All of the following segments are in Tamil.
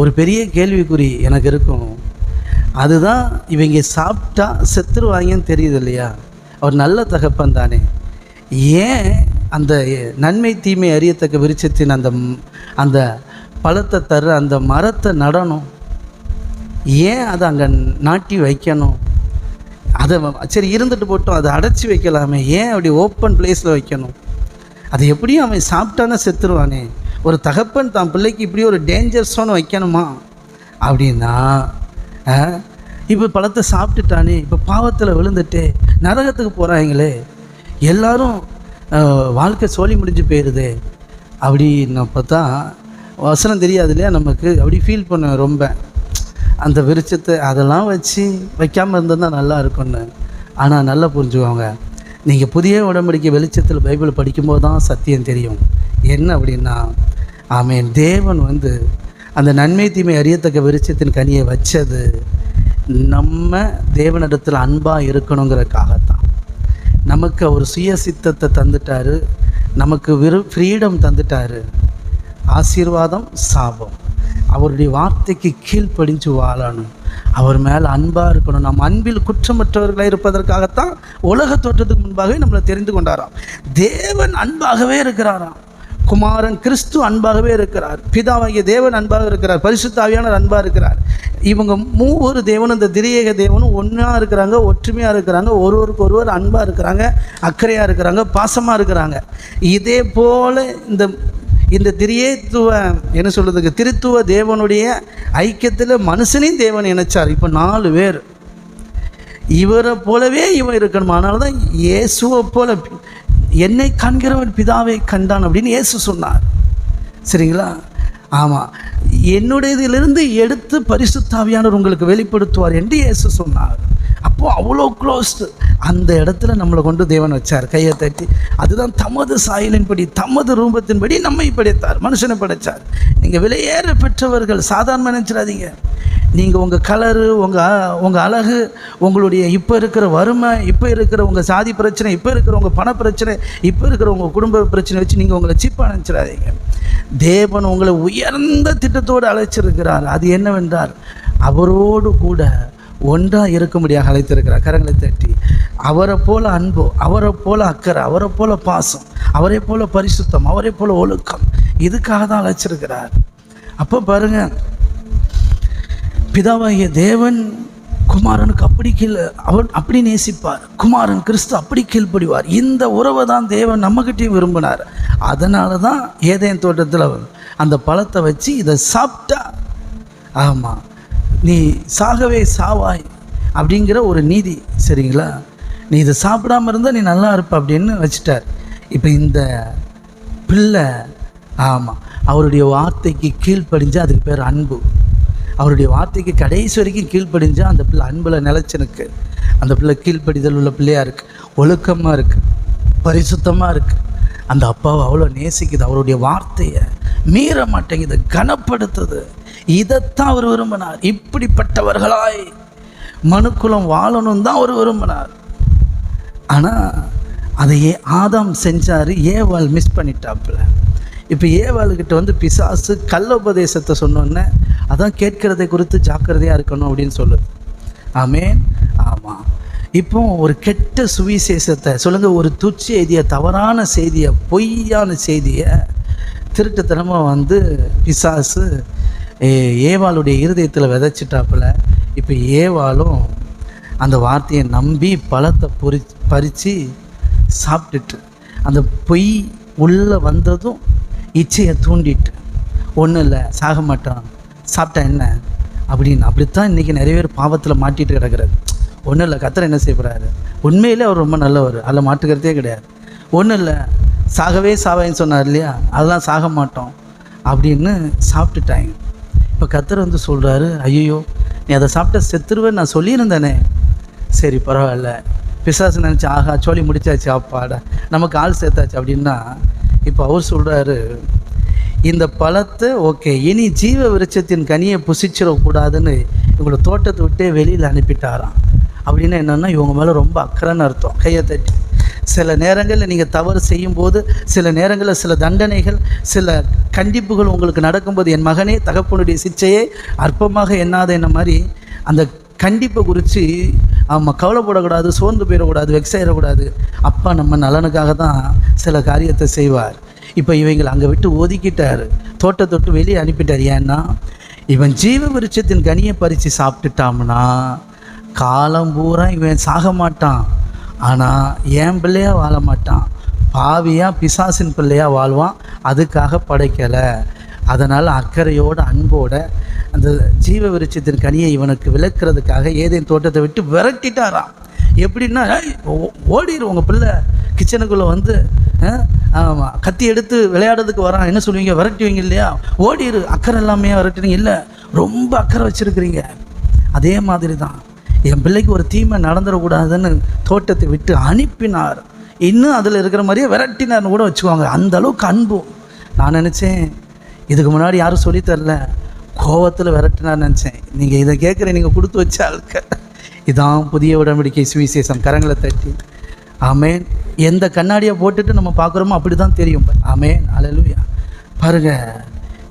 ஒரு பெரிய கேள்விக்குறி எனக்கு இருக்கும். அதுதான் இவங்க சாப்பிட்டா செத்துருவாங்கன்னு தெரியுது இல்லையா? அவர் நல்ல தகப்பன் தானே. ஏன் அந்த நன்மை தீமை அறியத்தக்க விருட்சத்தின் அந்த அந்த பழத்தை தர அந்த மரத்தை நடணும்? ஏன் அதை அங்கே நாட்டி வைக்கணும்? அதை சரி இருந்துட்டு போட்டோம் அதை அடைச்சி வைக்கலாமே. ஏன் அப்படி ஓப்பன் பிளேஸில் வைக்கணும்? அது எப்படியும் அவன் சாப்பிட்டானே செத்துருவானே. ஒரு தகப்பன் தான் பிள்ளைக்கு இப்படி ஒரு டேஞ்சர் சோன் வைக்கணுமா? அப்படின்னா இப்போ பழத்தை சாப்பிட்டுட்டானே இப்போ பாவத்தில் விழுந்துட்டே நரகத்துக்கு போகிறாங்களே எல்லாரும் வாழ்க்கை சோழி முடிஞ்சு போயிடுதே அப்படின்னு பார்த்தா வசனம் தெரியாது இல்லையா நமக்கு? அப்படி ஃபீல் பண்ண ரொம்ப. அந்த விருச்சத்தை அதெல்லாம் வச்சு வைக்காமல் இருந்தால் நல்லா இருக்கும்னு. ஆனால் நல்லா புரிஞ்சுக்கோங்க. நீங்கள் புதிய உடம்படிக்கை வெளிச்சத்தில் பைபிள் படிக்கும்போது தான் சத்தியம் தெரியும். என்ன அப்படின்னா ஆமேன். தேவன் வந்து அந்த நன்மை தீமை அறியத்தக்க விருச்சத்தின் கனியை வச்சது நம்ம தேவனிடத்தில் அன்பாக இருக்கணுங்கிறதுக்காகத்தான் நமக்கு அவர் சுய சித்தத்தை தந்துட்டார். நமக்கு விரு ஃப்ரீடம் தந்துட்டாரு. ஆசீர்வாதம் சாபம். அவருடைய வார்த்தைக்கு கீழ்ப்படிஞ்சு வாழணும். அவர் மேலே அன்பாக இருக்கணும். நம் அன்பில் குற்றமற்றவர்களாக இருப்பதற்காகத்தான் உலக தோற்றத்துக்கு முன்பாகவே நம்மளை தெரிந்து கொண்டாராம். தேவன் அன்பாகவே இருக்கிறாராம். குமாரன் கிறிஸ்து அன்பாகவே இருக்கிறார். பிதாவாகிய தேவன் அன்பாக இருக்கிறார். பரிசுத்தாவியானவர் அன்பாக இருக்கிறார். இவங்க மூவொரு தேவனும் இந்த திரியேக தேவனும் ஒன்றா இருக்கிறாங்க ஒற்றுமையாக இருக்கிறாங்க ஒருவருக்கு ஒருவர் அன்பாக இருக்கிறாங்க அக்கறையாக இருக்கிறாங்க பாசமாக இருக்கிறாங்க. இதே போல் இந்த இந்த திரியேத்துவ என்ன சொல்கிறதுக்கு திருத்துவ தேவனுடைய ஐக்கியத்தில் மனுஷனையும் தேவன் இணைச்சார். இப்போ நாலு பேர். இவரை போலவே இவன் இருக்கணும்? அதனால தான் இயேசுவை போல என்னை காண்கிறவன் பிதாவை கண்டான் அப்படின்னு இயேசு சொன்னார். சரிங்களா? ஆமாம் என்னுடையதிலிருந்து எடுத்து பரிசுத்தாவியானவர் உங்களுக்கு வெளிப்படுத்துவார் என்று இயேசு சொன்னார். அப்போது அவ்வளோ க்ளோஸ்டு அந்த இடத்துல நம்மளை கொண்டு தேவன் வச்சார். கையை தட்டி. அதுதான் தமது சாயலின்படி தமது ரூபத்தின்படி நம்மை படைத்தார். மனுஷனை படைத்தார் நீங்கள் விலையேற பெற்றவர்கள் சாதாரண நினச்சிடாதீங்க நீங்கள் உங்கள் கலரு உங்கள் உங்கள் அழகு உங்களுடைய இப்போ இருக்கிற வறுமை இப்போ இருக்கிற உங்கள் சாதி பிரச்சனை இப்போ இருக்கிற உங்கள் பண பிரச்சனை இப்போ இருக்கிற உங்கள் குடும்ப பிரச்சனை வச்சு நீங்கள் உங்களை சீப்பாக நினச்சிடாதீங்க. தேவன் உங்களை உயர்ந்த திட்டத்தோடு அழைச்சிருக்கிறார். அது என்னவென்றால் அவரோடு கூட ஒன்றாக இருக்கும்படியாக அழைத்திருக்கிறார். கரங்களை தட்டி அவரை போல அன்பு அவரை போல அக்கறை அவரை போல பாசம் அவரை போல பரிசுத்தம் அவரை போல ஒழுக்கம் இதுக்காக தான் அழைச்சிருக்கிறார். அப்போ பாருங்கள் பிதாவாகிய தேவன் குமாரனுக்கு அப்படி கீழ் அவர் அப்படி நேசிப்பார். குமாரன் கிறிஸ்து அப்படி கீழ்ப்படிவார். இந்த உறவை தான் தேவன் நம்மகிட்டயும் விரும்பினார். அதனால தான் ஏதேன் தோட்டத்தில் அந்த பழத்தை வச்சு இதை சாப்பிட்டா ஆமாம் நீ சாகவே சாவாய் அப்படிங்கிற ஒரு நீதி சரிங்களா? நீ இதை சாப்பிடாம இருந்தால் நீ நல்லா இருப்ப அப்படின்னு வச்சுட்டார். இப்போ இந்த பிள்ளை ஆமாம் அவருடைய வார்த்தைக்கு கீழ்ப்படிஞ்சு அதுக்கு பேர் அன்பு. அவருடைய வார்த்தைக்கு கடைசி வரைக்கும் கீழ்ப்படிஞ்சால் அந்த பிள்ளை அன்பில் நிலச்சினுக்கு. அந்த பிள்ளை கீழ்ப்படிதல் உள்ள பிள்ளையாக இருக்குது ஒழுக்கமாக இருக்குது பரிசுத்தமாக இருக்குது அந்த அப்பாவை அவ்வளோ நேசிக்குது. அவருடைய வார்த்தையை மீற மாட்டேங்குது. கனப்படுத்துது. இதைத்தான் அவர் விரும்பினார். இப்படிப்பட்டவர்களாய் மனுக்குலம் வாழணும் தான் அவர் விரும்பினார். ஆனால் அதையே ஆதாம் செஞ்சார். ஏவாள் மிஸ் பண்ணிட்டாப்புல. இப்போ ஏவாளுக்கிட்ட வந்து பிசாசு கள்ள உபதேசத்தை சொன்னோன்னே அதான் கேட்கிறதை குறித்து ஜாக்கிரதையாக இருக்கணும் அப்படின்னு சொல்லுது. ஆமேன். ஆமாம் இப்போ ஒரு கெட்ட சுவிசேஷத்தை சொல்லுங்கள் ஒரு துச்ச செய்தியை தவறான செய்தியை பொய்யான செய்தியை திருட்டுத்தனமாக வந்து பிசாசு ஏவாளுடைய இருதயத்தில் விதைச்சிட்டாப்புல. இப்போ ஏவாலும் அந்த வார்த்தையை நம்பி பழத்தை பொறி பறித்து சாப்பிட்டுட்டு அந்த பொய் உள்ளே வந்ததும் இச்சையை தூண்டிட்டு. ஒன்றும் இல்லை சாக மாட்டான். சாப்பிட்டா என்ன? அப்படின்னு. அப்படித்தான் இன்றைக்கி நிறைய பேர் பாவத்தில் மாட்டிட்டு கிடக்கிறது. ஒன்றும் இல்லை கத்தர் என்ன செய்யப்படுறாரு உண்மையிலே அவர் ரொம்ப நல்லவர். அதில் மாட்டுக்கிறதே கிடையாது. ஒன்றும் இல்லை சாகவே சாவேன்னு சொன்னார் இல்லையா? அதெல்லாம் சாக மாட்டோம். அப்படின்னு சாப்பிட்டுட்டாங்க. இப்போ கத்தர் வந்து சொல்கிறாரு ஐயோ நீ அதை சாப்பிட்ட செத்துருவேன்னு நான் சொல்லியிருந்தேனே. சரி பரவாயில்ல. பிசாசு நினச்சி ஆஹா சோழி முடிச்சாச்சு அப்பாடா. நமக்கு ஆள் சேர்த்தாச்சு. அப்படின்னா இப்போ அவர் சொல்கிறாரு இந்த பழத்தை ஓகே இனி ஜீவ விருட்சத்தின் கனியை புசிச்சிடக்கூடாதுன்னு இவங்களை தோட்டத்தை விட்டே வெளியில் அனுப்பிட்டாராம். அப்படின்னா என்னென்னா இவங்க மேலே ரொம்ப அக்கறைன்னு அர்த்தம் கையை தட்டி. சில நேரங்களில் நீங்கள் தவறு செய்யும்போது சில நேரங்களில் சில தண்டனைகள் சில கண்டிப்புகள் உங்களுக்கு நடக்கும்போது என் மகனே தகப்பனுடைய சிச்சையே அற்பமாக என்னாத என்ன மாதிரி அந்த கண்டிப்பை குறித்து ஆமாம் கவலைப்படக்கூடாது சோர்ந்து போயிடக்கூடாது வெக்ஸ் ஆயிடக்கூடாது. அப்பா நம்ம நலனுக்காக தான் சில காரியத்தை செய்வார். இப்போ இவங்களை அங்கே விட்டு ஒதுக்கிட்டார். தோட்டத்தொட்டு வெளியே அனுப்பிட்டார். ஏன்னா இவன் ஜீவ விருட்சத்தின் கனியை பறித்து சாப்பிட்டுட்டாம்னா காலம் பூரா இவன் சாக மாட்டான். ஆனால் என் பிள்ளையாக வாழ மாட்டான்? பாவியாக பிசாசின் பிள்ளையாக வாழ்வான். அதுக்காக படைக்கலை. அதனால் அக்கறையோட அன்போட அந்த ஜீவ விருட்சத்தின் கனியை இவனுக்கு விளக்குறதுக்காக ஏதேன் தோட்டத்தை விட்டு விரட்டிட்டாராம். எப்படின்னா "ஏய், ஓ- உங்கள் பிள்ளை. கிச்சனுக்குள்ளே வந்து ஆமாம் கத்தி எடுத்து விளையாடுறதுக்கு வரான். என்ன சொல்லுவீங்க? விரட்டுவீங்க இல்லையா? ஓடிரு. அக்கறை எல்லாமே விரட்டுறீங்க? இல்லை ரொம்ப அக்கறை வச்சுருக்கிறீங்க. அதே மாதிரி தான் என் பிள்ளைக்கு ஒரு தீமை நடந்துடக்கூடாதுன்னு தோட்டத்தை விட்டு அனுப்பினார். இன்னும் அதில் இருக்கிற மாதிரியே விரட்டினார்னு கூட வச்சுக்குவாங்க அந்த அளவுக்கு அன்பும் நான் நினச்சேன் இதுக்கு முன்னாடி யாரும் சொல்லித் தரல. கோவத்தில் விரட்டினார் நினச்சேன். நீங்கள் இதை கேட்குற நீங்கள் கொடுத்து வச்ச ஆளுக்க இதான் புதிய உடன்படிக்கை சுவிசேஷம். கரங்களை தட்டி. ஆமேன். எந்த கண்ணாடியை போட்டுட்டு நம்ம பார்க்குறோமோ அப்படி தான் தெரியும். ஆமேன். அலலுயா பாருங்க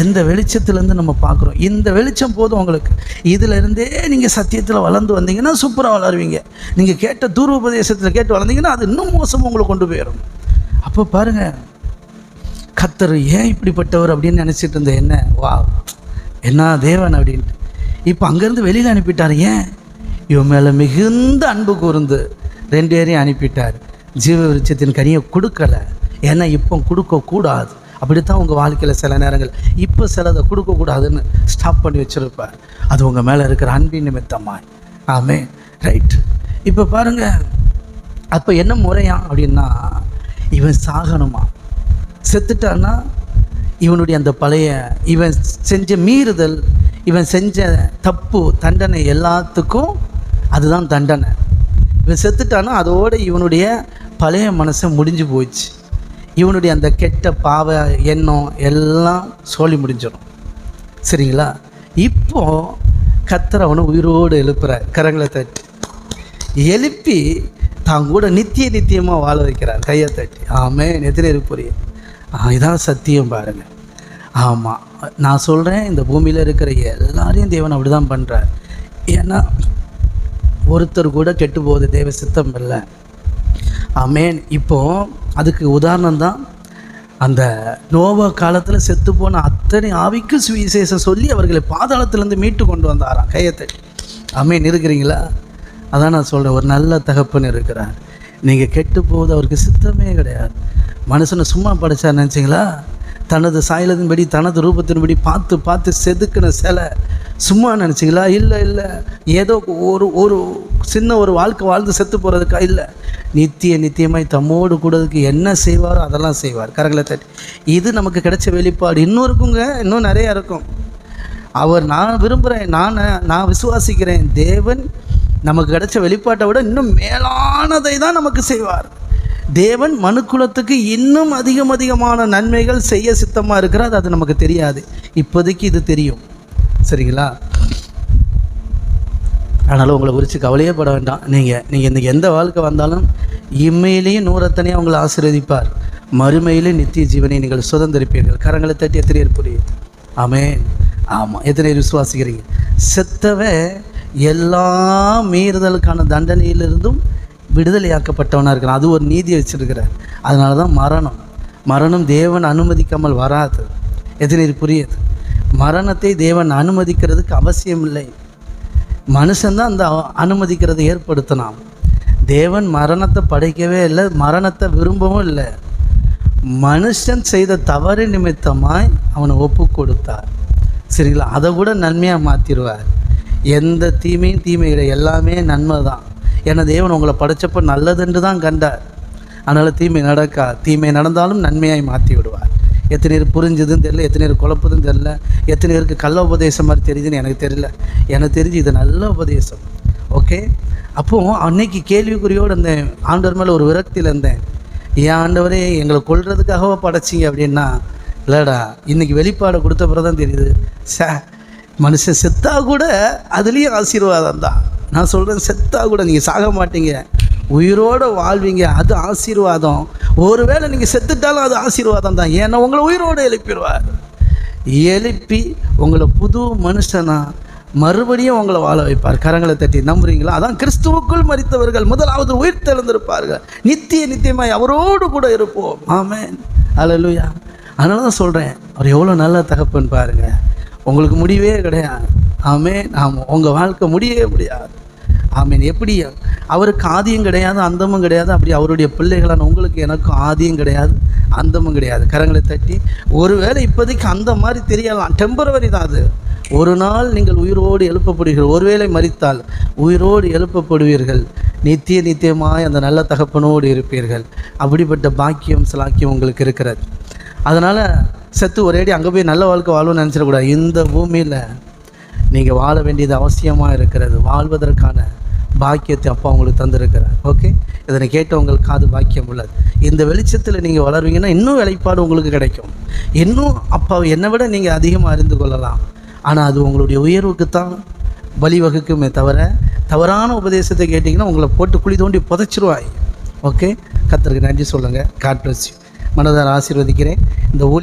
எந்த வெளிச்சத்துலேருந்து நம்ம பார்க்குறோம்? இந்த வெளிச்சம் போதும் உங்களுக்கு. இதிலிருந்தே நீங்கள் சத்தியத்தில் வளர்ந்து வந்தீங்கன்னா சூப்பராக வளருவீங்க. நீங்கள் கேட்ட தூர்வ உபதேசத்தில் கேட்டு வளர்ந்தீங்கன்னா அது இன்னும் மோசமாக உங்களை கொண்டு போயிடும். அப்போ பாருங்கள் கத்தர் ஏன் இப்படிப்பட்டவர் அப்படின்னு நினச்சிட்டு இருந்தேன் என்ன? வா என்ன தேவன் அப்படின்ட்டு. இப்போ அங்கேருந்து வெளியில் அனுப்பிட்டார். ஏன்? இவன் மேலே மிகுந்த அன்பு கூர்ந்து ரெண்டு பேரையும் அனுப்பிட்டார். ஜீவ விருட்சத்தின் கனியை கொடுக்கல. ஏன்னா இப்போ கொடுக்கக்கூடாது. அப்படி தான் உங்கள் வாழ்க்கையில் சில நேரங்கள். இப்போ சிலதை கொடுக்கக்கூடாதுன்னு ஸ்டாப் பண்ணி வச்சுருப்பார். அது உங்கள் மேலே இருக்கிற அன்பின் நிமித்தமாய். ஆமே ரைட் இப்போ பாருங்கள் அப்போ என்ன முறையா அப்படின்னா இவன் சாகணுமா? செத்துட்டான்னா இவனுடைய அந்த பழைய இவன் செஞ்ச மீறுதல் இவன் செஞ்ச தப்பு தண்டனை எல்லாத்துக்கும் அதுதான் தண்டனை. இவன் செத்துட்டான்னா அதோட இவனுடைய பழைய மனசை முடிஞ்சு போச்சு இவனுடைய அந்த கெட்ட பாவ எண்ணம் எல்லாம் சோழி முடிஞ்சிடும். சரிங்களா? இப்போ கத்தர் அவனை உயிரோடு எழுப்புற கரங்களை தட்டி. எழுப்பி தான் கூட நித்திய நித்தியமாக வாழ வைக்கிறார். கையை தட்டி. ஆமே எதிரே புரியும்? ஆ இதான் சத்தியம் பாருங்க. ஆமாம் நான் சொல்கிறேன் இந்த பூமியில் இருக்கிற எல்லாரையும் தேவன் அப்படி தான் பண்ணுறார் ஏன்னா ஒருத்தர் கூட கெட்டு போகுது தேவ சித்தம் இல்லை. ஆமேன். இப்போ அதுக்கு உதாரணம் தான் அந்த நோவா காலத்தில் செத்து போன அத்தனை ஆவிக்கு சுவிசேஷம் சொல்லி அவர்களை பாதாளத்திலேருந்து மீட்டு கொண்டு வந்தாராம் கையத்தை அமேன் இருக்கிறீங்களா? அதான் நான் சொல்கிறேன் ஒரு நல்ல தகப்பன் இருக்கிறார். நீங்கள் கெட்டு போகுது அவருக்கு சித்தமே கிடையாது. மனுஷனை சும்மா படைச்சா நினச்சிங்களா? தனது சாயலத்தின்படி தனது ரூபத்தின்படி பார்த்து பார்த்து செதுக்கின சிலை சும்மா நினச்சிங்களா? இல்லை இல்லை. ஏதோ ஒரு ஒரு சின்ன ஒரு வாழ்க்கை வாழ்ந்து செத்து போகிறதுக்கா இல்லை. நித்திய நித்தியமாய் தம்மோடு கூடதுக்கு என்ன செய்வாரோ அதெல்லாம் செய்வார். கரங்களை தட்டி. இது நமக்கு கிடைச்ச வெளிப்பாடு. இன்னும் இருக்குங்க இன்னும் நிறையா இருக்கும். அவர் நான் விரும்புகிறேன் நான் நான் விசுவாசிக்கிறேன். தேவன் நமக்கு கிடைச்ச வெளிப்பாட்டை விட இன்னும் மேலானதை தான் நமக்கு செய்வார். தேவன் மனுக்குலத்துக்கு இன்னும் அதிகம் அதிகமான நன்மைகள் செய்ய சித்தமாக இருக்கிறார். அது நமக்கு தெரியாது. இப்போதைக்கு இது தெரியும். சரிங்களா? அதனால் உங்களை குறித்து கவலையே பட வேண்டாம். நீங்கள் நீங்கள் இன்றைக்கி எந்த வாழ்க்கை வந்தாலும் இம்மையிலேயும் நூறத்தனையாக உங்களை ஆசீர்வதிப்பார். மறுமையிலே நித்திய ஜீவனை நீங்கள் சுதந்திரிப்பீர்கள். கரங்களை தட்டி எத்தனை பேர் புரியுது? ஆமேன். ஆமாம் எத்தனை பேர் விசுவாசிக்கிறீங்க? செத்தவன் எல்லா மீறுதலுக்கான தண்டனையிலிருந்தும் விடுதலையாக்கப்பட்டவனாக இருக்கிறான். அது ஒரு நீதி வச்சிருக்கிறார். அதனால தான் மரணம். மரணம் தேவன் அனுமதிக்காமல் வராது. எத்தனை பேர் புரியுது? மரணத்தை தேவன் அனுமதிக்கிறதுக்கு அவசியம் இல்லை மனுஷன்தான் அந்த அனுமதிக்கிறதை ஏற்படுத்தினான். தேவன் மரணத்தை படைக்கவே இல்லை மரணத்தை விரும்பவும் இல்லை. மனுஷன் செய்த தவறு நிமித்தமாய் அவனை ஒப்பு கொடுத்தார். சரிங்களா? அதை கூட நன்மையாக மாற்றிடுவார் எந்த தீமையும் தீமை எல்லாமே நன்மை தான். ஏன்னா தேவன் உங்களை படைச்சப்ப நல்லதுன்று தான் கண்டார். அதனால் தீமை நடக்கா தீமை நடந்தாலும் நன்மையாய் மாற்றி விடுவார். எத்தனை பேர் புரிஞ்சுதுன்னு தெரில எத்தனை பேர் குழப்பதுன்னு தெரில எத்தனை பேருக்கு கள்ள உபதேசம் மாதிரி தெரியுதுன்னு எனக்கு தெரியல. எனக்கு தெரிஞ்சு இது நல்ல உபதேசம். ஓகே அப்போது அன்னைக்கு கேள்விக்குறியோடு இருந்தேன். ஆண்டவர் மேலே ஒரு விரக்தியில் இருந்தேன். ஏன் ஆண்டவரே எங்களை கொல்றதுக்காகவா படைச்சிங்க அப்படின்னா இல்லைடா இன்னைக்கு வெளிப்பாடை கொடுத்த பிறகு தான் தெரியுது. சே மனுஷன் செத்தா கூட அதுலேயும் ஆசீர்வாதம் தான். நான் சொல்கிறேன் செத்தா கூட நீங்கள் சாக மாட்டீங்க. உயிரோடு வாழ்வீங்க அது ஆசீர்வாதம். ஒருவேளை நீங்கள் செத்துட்டாலும் அது ஆசீர்வாதம் தான். ஏன்னா உங்களை உயிரோடு எழுப்பிடுவார். எழுப்பி உங்களை புது மனுஷனா மறுபடியும் உங்களை வாழ வைப்பார். கரங்களை தட்டி நம்புறீங்களா? அதான் கிறிஸ்துவுக்குள் மறித்தவர்கள் முதலாவது உயிர் தெளிந்திருப்பார்கள் நித்திய நித்தியமாய் அவரோடு கூட இருப்போம். ஆமேன். அலலுயா அதனால தான் சொல்கிறேன் அவர் எவ்வளோ நல்ல தகப்புன்னு பாருங்கள் உங்களுக்கு முடிவே கிடையாது. ஆமே ஆமாம் உங்கள் வாழ்க்கை முடியவே முடியாது. ஆமீன். எப்படி அவருக்கு ஆதியும் கிடையாது அந்தமும் கிடையாது. அப்படி அவருடைய பிள்ளைகளான உங்களுக்கு எனக்கும் ஆதியும் கிடையாது அந்தமும் கிடையாது. கரங்களை தட்டி ஒருவேளை இப்போதைக்கு அந்த மாதிரி தெரியலாம். டெம்பரவரி தான் அது. ஒரு நாள் நீங்கள் உயிரோடு எழுப்பப்படுவீர்கள் ஒருவேளை மறித்தால் உயிரோடு எழுப்பப்படுவீர்கள். நித்திய நித்தியமாய் அந்த நல்ல தகப்பனோடு இருப்பீர்கள். அப்படிப்பட்ட பாக்கியம் சிலாக்கியம் உங்களுக்கு இருக்கிறது. அதனால் செத்து ஒரேடி அங்கே போய் நல்ல வாழ்க்கை வாழ்வோன்னு நினச்சிடக்கூடாது. இந்த பூமியில் நீங்கள் வாழ வேண்டியது அவசியமாக இருக்கிறது. வாழ்வதற்கான பாக்கியத்தை அப்பா உங்களுக்கு தந்திருக்கிறார். ஓகே இதனை கேட்டவங்களுக்கு காது பாக்கியம் உள்ளது. இந்த வெளிச்சத்தில் நீங்கள் வளருவீங்கன்னா இன்னும் வெளிப்பாடு உங்களுக்கு கிடைக்கும். இன்னும் அப்பா என்னை விட நீங்கள் அதிகமாக அறிந்து கொள்ளலாம். ஆனால் அது உங்களுடைய உயர்வுக்கு தான் வழிவகுக்குமே தவிர தவறான உபதேசத்தை கேட்டிங்கன்னா உங்களை போட்டு குழி தோண்டி புதைச்சிருவாய். ஓகே கத்தருக்கு நன்றி சொல்லுங்கள் காட் பிளஸ் மனதார் ஆசீர்வதிக்கிறேன். இந்த ஊழி